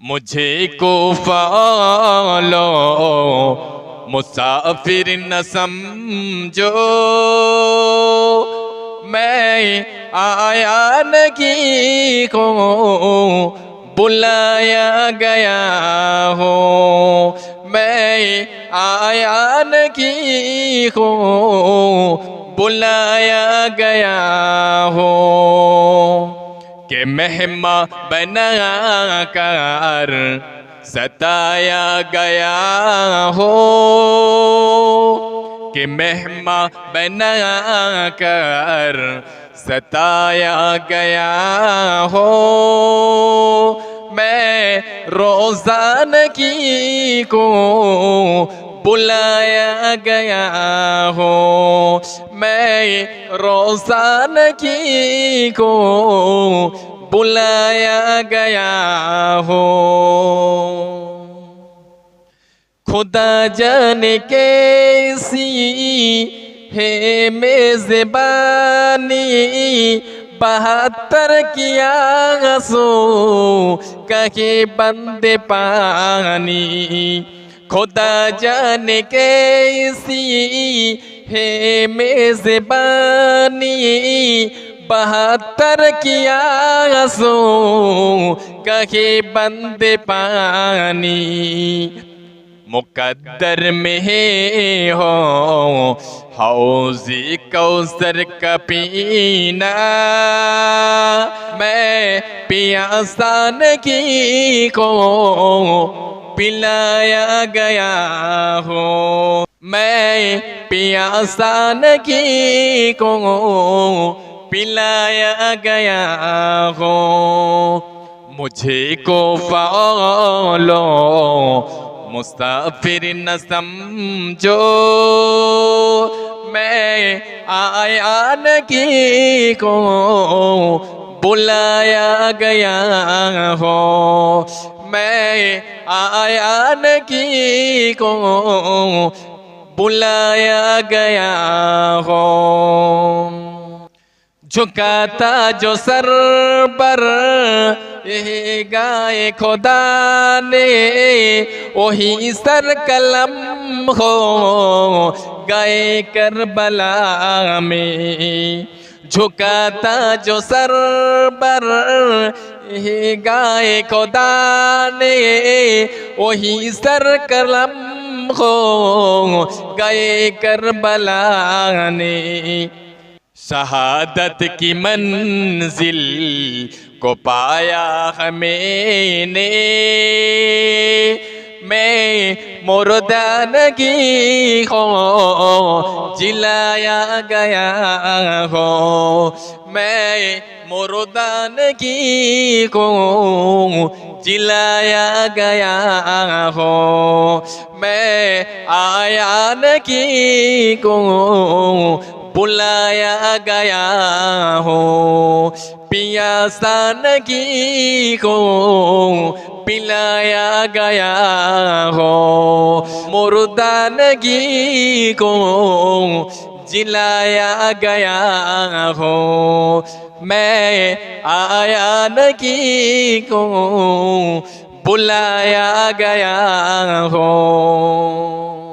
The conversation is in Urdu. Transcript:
مجھے کو فالو، مسافر نہ سمجھو، میں آیا نگی کو، بلایا گیا ہوں، میں آیا نگی کو، بلایا گیا ہوں۔ کہ مہماں بنا کر ستایا گیا ہو۔ کہ مہماں بنا کر ستایا گیا ہو۔ میں روزان کی کو بلایا گیا ہو میں روزان کی کو بلایا گیا ہو خدا جان کیسی ہے میزبانی، بہتر کیا سو کہیں بند پانی۔ خدا جان کیسی ہے میزبانی بہتر کیا سو کہیں بند پانی مقدر میں ہو حوضی کوثر کا پینا میں پیاسان کی کو پلایا گیا ہوں۔ میں پیاسان کی کو پلایا گیا ہوں۔ مجھے کو فالو مسافر نہ سمجھو میں آیا نگی کو بلایا گیا ہو میں آیا نگی کو بلایا گیا ہو۔ جھکاتا جو سر پر، یہ گائے خدا نے، وہی سر قلم ہو۔ گائے کربلا میں جھکاتا جو سر پر گائے خدا نے وہی سر قلم ہو گئے کربلا نے۔ شہادت کی منزل کو پایا ہمیں نے۔ میں مردانگی ہو، جلایا گیا ہو۔ میں مردانگی کو جلایا گیا ہو میں آیا نگی کو بلایا گیا ہو پیا سانگی کو پلایا گیا ہو مردانگی کو جلایا گیا ہو میں آیا نگی کو بلایا گیا ہوں۔